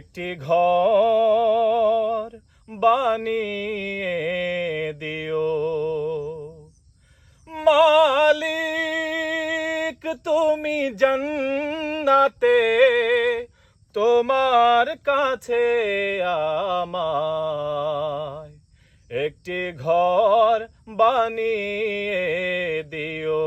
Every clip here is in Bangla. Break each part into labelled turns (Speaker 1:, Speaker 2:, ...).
Speaker 1: একটি ঘর বানিয়ে দিও। মালিক তুমি জান্নাতে তোমার কাছে আমায় একটি ঘর বানিয়ে দিও।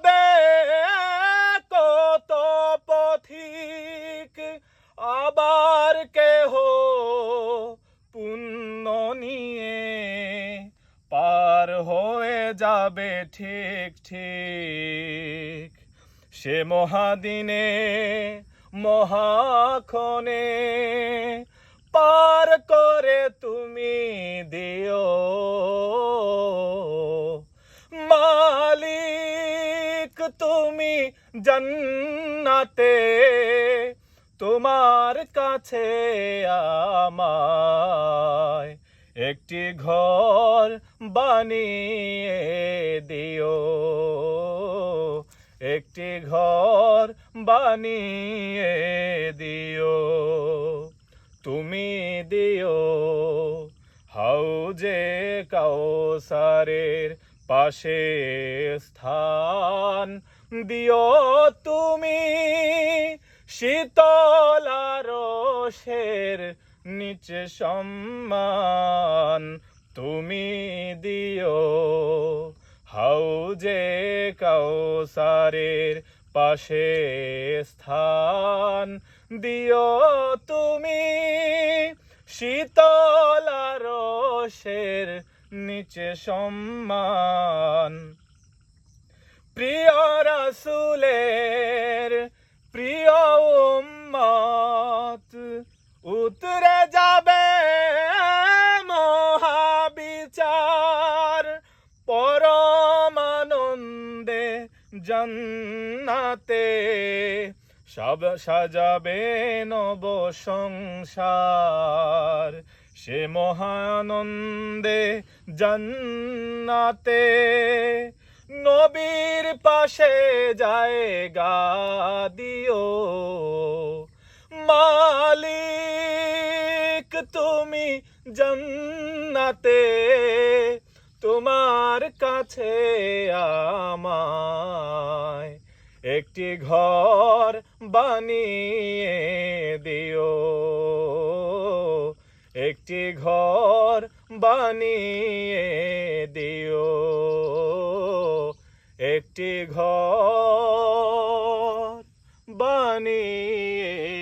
Speaker 1: যাবে ঠিক ঠিক। সে মহাদিনে, মহাক্ষণে পার করে তুমি দিও। মালিক, তুমি জন্নাতে, তোমার কাছে আমায় একটি ঘর বানিয়ে দিও। একটি ঘর বানিয়ে দিও। তুমি দিও হাউজে কাউসারের পাশে স্থান। দিও তুমি শীতলারসের নিচে সম্মান তুমি দিও হাউজে কাউসারের পাশে স্থান দিও তুমি। শীতলারসের নিচে সম্মান, প্রিয় রাসুলের প্রিয় উম্মত জান্নাতে সব সাজাবে নব সংসার। সে মহানন্দে জান্নাতে নবীর পাশে জায়গা দিও। মালিক তুমি জান্নাতে কাছে আমায়। একটি ঘর বানিয়ে দিও। একটি ঘর বানিয়ে দিও। একটি ঘর বানিয়ে